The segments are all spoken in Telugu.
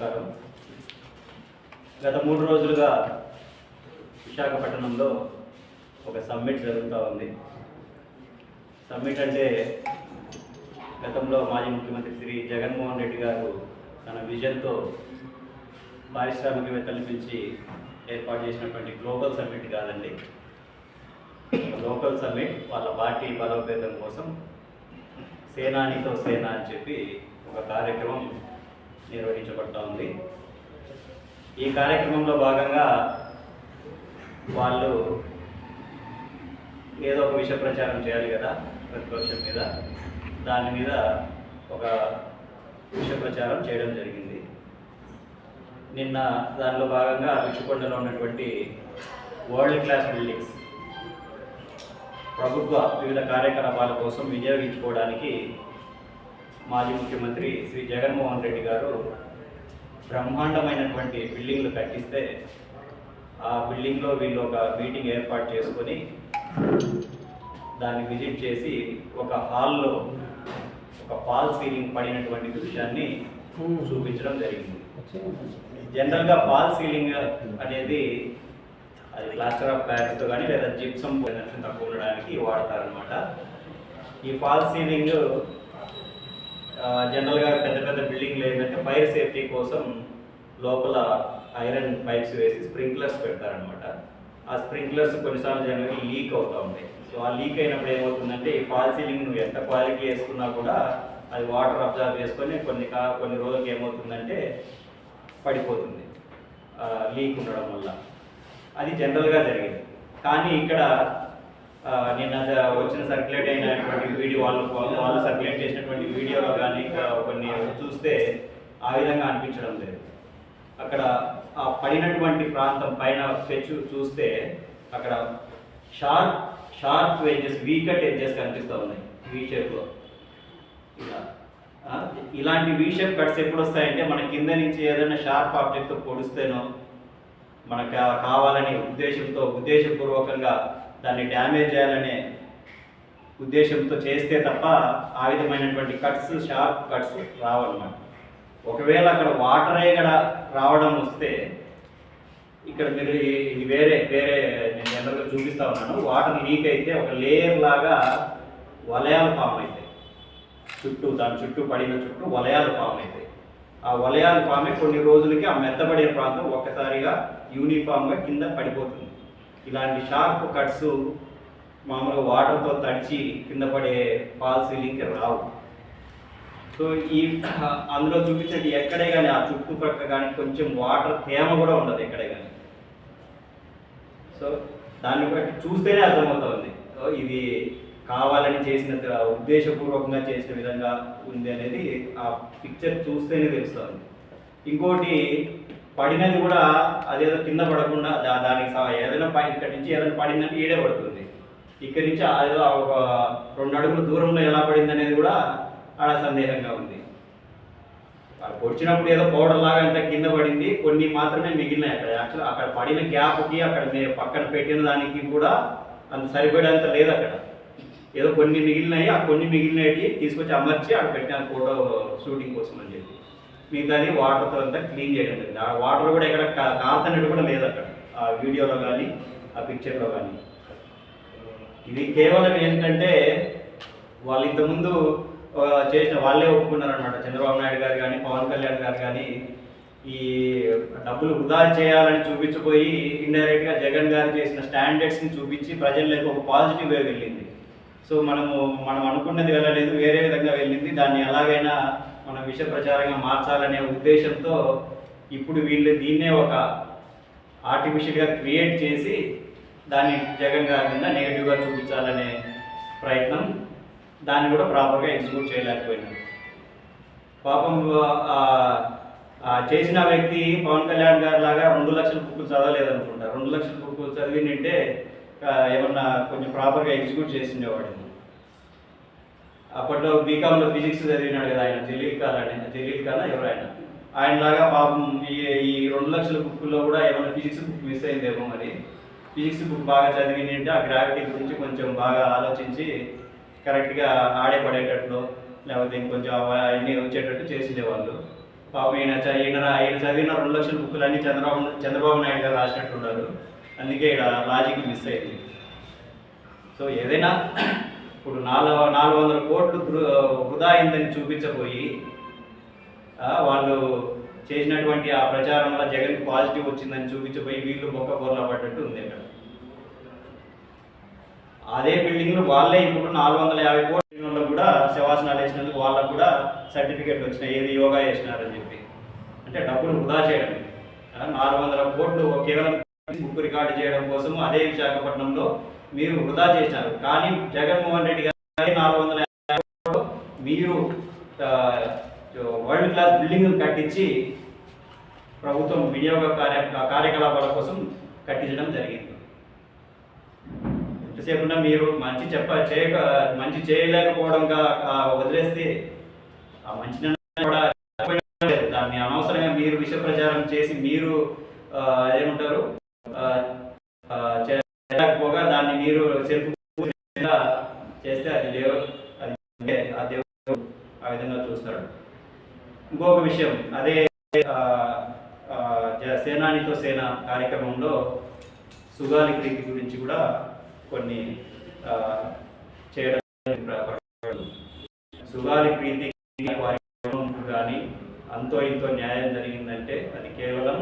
నమస్కారం. గత మూడు రోజులుగా విశాఖపట్నంలో ఒక సమ్మిట్ జరుగుతూ ఉంది. సమ్మిట్ అంటే గతంలో మాజీ ముఖ్యమంత్రి శ్రీ జగన్మోహన్ రెడ్డి గారు తన విజన్తో పారిశ్రామికవేత్తల నుంచి ఏర్పాటు చేసినటువంటి గ్లోబల్ సమ్మిట్ కాదండి. లోకల్ సమ్మిట్ వాళ్ళ పార్టీ బలోపేతం కోసం సేనానితో సేన అని చెప్పి ఒక కార్యక్రమం నిర్వహించబడతా ఉంది. ఈ కార్యక్రమంలో భాగంగా వాళ్ళు ఏదో ఒక విషయ ప్రచారం చేయాలి కదా ప్రతిపక్షం మీద. దాని మీద ఒక విషయ ప్రచారం చేయడం జరిగింది. నిన్న దానిలో భాగంగా రుషికొండలో ఉన్నటువంటి వరల్డ్ క్లాస్ బిల్డింగ్స్ ప్రభుత్వ వివిధ కార్యకలాపాల కోసం వినియోగించుకోవడానికి మాజీ ముఖ్యమంత్రి శ్రీ జగన్మోహన్ రెడ్డి గారు బ్రహ్మాండమైనటువంటి బిల్డింగ్లు కట్టిస్తే ఆ బిల్డింగ్లో వీళ్ళు ఒక మీటింగ్ ఏర్పాటు చేసుకొని దాన్ని విజిట్ చేసి ఒక హాల్లో ఒక ఫాల్ సీలింగ్ పడినటువంటి దృశ్యాన్ని చూపించడం జరిగింది. జనరల్గా ఫాల్ సీలింగ్ అనేది అది ప్లాస్టర్ ఆఫ్ ప్యారిస్తో కానీ లేదా జిప్సం పొల్యూషన్ తక్కువ ఉండడానికి వాడతారనమాట ఈ ఫాల్ సీలింగ్ జనరల్గా పెద్ద పెద్ద బిల్డింగ్లు ఏంటంటే ఫైర్ సేఫ్టీ కోసం లోపల ఐరన్ పైప్స్ వేసి స్ప్రింక్లర్స్ పెడతారనమాట ఆ స్ప్రింక్లర్స్ కొన్నిసార్లు జనరల్గా లీక్ అవుతూ ఉంటాయి. సో ఆ లీక్ అయినప్పుడు ఏమవుతుందంటే ఈ ఫాల్ సీలింగ్ నువ్వు ఎంత క్వాలిటీ వేసుకున్నా కూడా అది వాటర్ అబ్జర్వ్ చేసుకొని కొన్ని కా కొన్ని రోజులకి ఏమవుతుందంటే పడిపోతుంది. లీక్ ఉండడం వల్ల. అది జనరల్గా జరిగింది. కానీ ఇక్కడ నిన్న వచ్చిన సర్క్యులేట్ అయినటువంటి వీడియో వాళ్ళు వాళ్ళు సర్క్యులేట్ చేసినటువంటి వీడియో కానీ ఇంకా కొన్ని చూస్తే ఆ విధంగా అనిపించడం లేదు. అక్కడ ఆ పడినటువంటి ప్రాంతం పైన పెచ్చు చూస్తే అక్కడ sharp sharp edges V-cut edges కనిపిస్తూ ఉన్నాయి వీ షేప్లో. ఇలా. ఇలాంటి వీ షేప్ కట్స్ ఎప్పుడు వస్తాయంటే మన కింద నుంచి ఏదైనా షార్ప్ ఆబ్జెక్ట్తో పొడిస్తేనో మనకు కావాలని ఉద్దేశంతో ఉద్దేశపూర్వకంగా దాన్ని డ్యామేజ్ చేయాలనే ఉద్దేశంతో చేస్తే తప్ప ఆ విధమైనటువంటి కట్స్ షార్ప్ కట్స్ రావన్నమాట. ఒకవేళ అక్కడ వాటరే కూడా రావడం వస్తే ఇక్కడ మీరు ఇది వేరే వేరే నేను జనరల్గా చూపిస్తా ఉన్నాను. వాటర్ లీక్ అయితే ఒక లేయర్ లాగా వలయాలు ఫామ్ అవుతాయి. చుట్టూ దాని చుట్టూ పడిన చుట్టూ వలయాలు ఫామ్ అవుతాయి. ఆ వలయాలు ఫామ్ అయి కొన్ని రోజులకి ఆ మెత్తబడిన ప్రాంతం ఒక్కసారిగా యూనిఫామ్గా కింద పడిపోతుంది. ఇలాంటి షార్ప్ కట్స్ మామూలుగా వాటర్తో తడిచి కింద పడే ఫాల్ సీలింగ్కి రావు. సో ఈ అందులో చూపించేది ఎక్కడే కానీ ఆ చుట్టుపక్కల కానీ కొంచెం వాటర్ తేమ కూడా ఉండదు ఎక్కడే కానీ సో దాన్ని బట్టి చూస్తేనే అర్థమవుతుంది. ఇది కావాలని చేసిన ఉద్దేశపూర్వకంగా చేసిన విధంగా ఉంది అనేది ఆ పిక్చర్ చూస్తేనే తెలుస్తుంది. ఇంకోటి పడినది కూడా అదేదో కింద పడకుండా దానికి ఏదైనా పై ఇక్కడి నుంచి ఏదైనా పడిందంటే ఈడే పడుతుంది. ఇక్కడి నుంచి అదేదో ఒక రెండు అడుగుల దూరంలో ఎలా పడింది అనేది కూడా ఆడ సందేహంగా ఉంది. వాళ్ళు పొడిచినప్పుడు ఏదో పౌడర్ లాగా అంత కింద పడింది కొన్ని మాత్రమే మిగిలినాయి అక్కడ. యాక్చువల్ అక్కడ పడిన గ్యాప్కి అక్కడ మీరు పక్కన పెట్టిన దానికి కూడా అంత సరిపడేంత లేదు అక్కడ. ఏదో కొన్ని మిగిలినాయి ఆ కొన్ని మిగిలినవి తీసుకొచ్చి అమర్చి అక్కడ పెట్టిన ఫోటో షూటింగ్ కోసం అని చెప్పి. మిగతాది వాటర్తో అంతా క్లీన్ చేయడం జరిగింది. ఆ వాటర్ కూడా ఇక్కడ కాల్తనట్టు కూడా లేదు అక్కడ. ఆ వీడియోలో కానీ ఆ పిక్చర్లో కానీ ఇది కేవలం ఏంటంటే వాళ్ళు ఇంతకుముందు చేసిన వాళ్ళే ఒప్పుకున్నారు అనమాట చంద్రబాబు నాయుడు గారు కానీ పవన్ కళ్యాణ్ గారు కానీ ఈ డబ్బులు వృధా చేయాలని చూపించిపోయి ఇండైరెక్ట్గా జగన్ గారు చేసిన స్టాండర్డ్స్ని చూపించి ప్రజల్లోకి ఒక పాజిటివ్ వే వెళ్ళింది. సో మనము మనం అనుకున్నది వెళ్ళలేదు వేరే విధంగా వెళ్ళింది. దాన్ని ఎలాగైనా మనం విష ప్రచారంగా మార్చాలనే ఉద్దేశంతో ఇప్పుడు వీళ్ళు దీన్నే ఒక ఆర్టిఫిషియల్గా క్రియేట్ చేసి దాన్ని జగన్ గారి మీద నెగిటివ్గా చూపించాలనే ప్రయత్నం దాన్ని కూడా ప్రాపర్గా ఎగ్జిక్యూట్ చేయలేకపోయినారు పాపం చేసిన వ్యక్తి పవన్ కళ్యాణ్ గారి లాగా రెండు లక్షల బుక్కులు చదవలేదనుకుంటా. రెండు లక్షల బుక్కులు చదివింటే ఏమన్నా కొంచెం ప్రాపర్గా ఎగ్జిక్యూట్ చేసి అప్పట్లో బీకామ్లో ఫిజిక్స్ చదివినాడు కదా ఆయన జలీల్ ఖాన్ అని. జలీల్ ఖాన్ ఎవరు ఆయన? ఆయనలాగా పాపం ఈ ఈ రెండు లక్షల బుక్కుల్లో కూడా ఏమైనా ఫిజిక్స్ బుక్ మిస్ అయిందేమో మరి. ఫిజిక్స్ బుక్ బాగా చదివిందంటే ఆ గ్రావిటీ గురించి కొంచెం బాగా ఆలోచించి కరెక్ట్గా ఆడే పడేటట్లు లేకపోతే ఇంకొంచెం అవన్నీ వచ్చేటట్టు చేసిండే వాళ్ళు పాపం ఈయన ఈయన రా- ఈయన చదివిన రెండు లక్షల బుక్కులు అన్నీ చంద్రబాబు చంద్రబాబు నాయుడు గారు రాసినట్టున్నారు. అందుకే ఇక్కడ లాజిక్ మిస్ అయింది. సో ఏదైనా ఇప్పుడు నాలుగు నాలుగు వందల కోట్లు వృధా అయిందని చూపించబోయి వాళ్ళు చేసినటువంటి ఆ ప్రచారం వల్ల జగన్ పాజిటివ్ వచ్చిందని చూపించబోయి వీళ్ళు బొక్క బోర్లా పడ్డట్టు ఉంది అక్కడ. అదే బిల్డింగ్లు వాళ్ళే ఇప్పుడు నాలుగు వందల యాభై కోట్ల కూడా శవాసనాలు వేసినందుకు వాళ్ళకు కూడా సర్టిఫికేట్ వచ్చినాయి. ఏది యోగా చేసినారని చెప్పి. అంటే డబ్బులు వృధా చేయడం. నాలుగు వందల కోట్లు కేవలం బుక్ రికార్డు చేయడం కోసం అదే విశాఖపట్నంలో మీరు వృధా చేశారు కానీ జగన్మోహన్ రెడ్డి గారి నాలుగు వందల యాభై మీరు వరల్డ్ క్లాస్ బిల్డింగ్ కట్టించి ప్రభుత్వం వినియోగ కార్య కార్యకలాపాల కోసం కట్టించడం జరిగింది. ఎంతసేపున్నా మీరు మంచి చెప్ప చేయక మంచి చేయలేకపోవడంగా వదిలేస్తే ఆ మంచి కూడా దాన్ని అనవసరంగా మీరు విష ప్రచారం చేసి మీరు ఆ, ఏమంటారు ఆ, చేయకపోగా దాన్ని మీరు సెల్ఫ్ చేస్తే అది దేవు అది ఆ దేవుడు ఆ విధంగా చూస్తాడు. ఇంకొక విషయం అదే సేనానితో సేన కార్యక్రమంలో సుగాలి ప్రీతి గురించి కూడా కొన్ని చేయడం సుగాలి ప్రీతి కానీ అంతో ఇంతో న్యాయం జరిగిందంటే అది కేవలం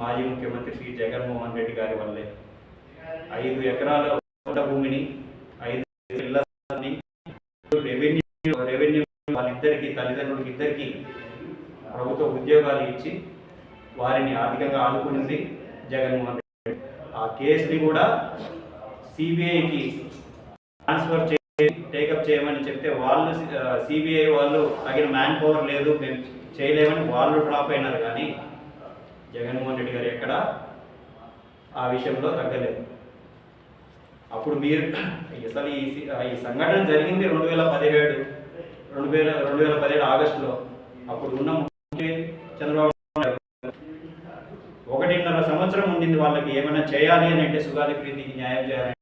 మాజీ ముఖ్యమంత్రి శ్రీ జగన్మోహన్ రెడ్డి గారి వల్లే. ఐదు ఎకరాల పంట భూమిని ఐదు రెవెన్యూ రెవెన్యూ వాళ్ళిద్దరికి తల్లిదండ్రులకి ఇద్దరికి ప్రభుత్వ ఉద్యోగాలు ఇచ్చి వారిని ఆర్థికంగా ఆదుకునింది జగన్మోహన్ రెడ్డి. ఆ కేసుని కూడా సిబిఐకి ట్రాన్స్ఫర్ చేసి టేకప్ చేయమని చెప్తే వాళ్ళు సిబిఐ వాళ్ళు తగిన మ్యాన్ పవర్ లేదు మేము చేయలేమని వాళ్ళు డ్రాప్ అయినారు కానీ జగన్మోహన్ రెడ్డి గారు ఎక్కడ ఆ విషయంలో తగ్గలేదు. అప్పుడు మీరు అసలు ఈ ఈ సంఘటన జరిగింది రెండు వేల పదిహేడు రెండు వేల రెండు వేల పదిహేడు ఆగస్టులో. అప్పుడు ఉన్న చంద్రబాబు ఒకటిన్నర సంవత్సరం ఉండింది వాళ్ళకి ఏమైనా చేయాలి అని అంటే సుగాలి ప్రీతికి న్యాయం చేయాలి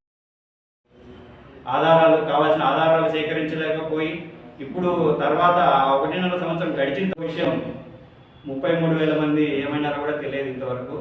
ఆధారాలు కావాల్సిన ఆధారాలు సేకరించలేకపోయి ఇప్పుడు తర్వాత ఒకటిన్నర సంవత్సరం గడిచిన విషయం ముప్పై మూడు వేల మంది ఏమైనారో కూడా తెలియదు ఇంతవరకు.